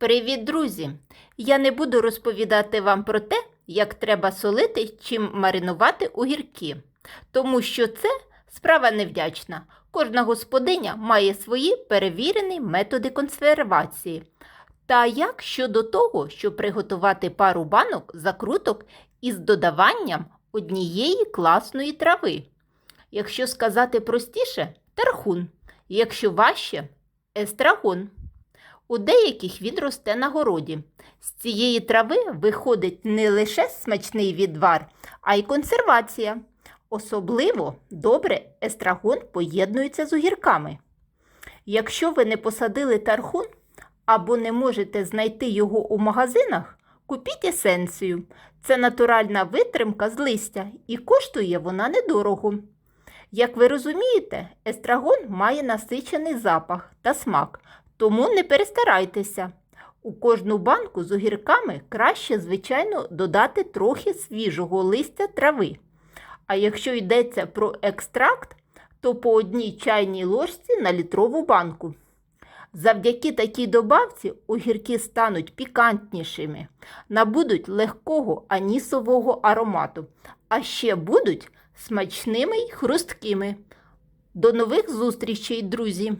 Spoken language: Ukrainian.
Привіт, друзі! Я не буду розповідати вам про те, як треба солити чи маринувати огірки, тому що це справа невдячна. Кожна господиня має свої перевірені методи консервації. Та як щодо того, щоб приготувати пару банок закруток із додаванням однієї класної трави? Якщо сказати простіше, тархун, якщо важче естрагон. У деяких він росте на городі. З цієї трави виходить не лише смачний відвар, а й консервація. Особливо добре естрагон поєднується з огірками. Якщо ви не посадили тархун або не можете знайти його у магазинах, купіть есенцію. Це натуральна витримка з листя і коштує вона недорого. Як ви розумієте, естрагон має насичений запах та смак, тому не перестарайтеся. У кожну банку з огірками краще, звичайно, додати трохи свіжого листя трави. А якщо йдеться про екстракт, то по одній чайній ложці на літрову банку. Завдяки такій добавці огірки стануть пікантнішими, набудуть легкого анісового аромату, а ще будуть смачними й хрусткими. До нових зустрічей, друзі!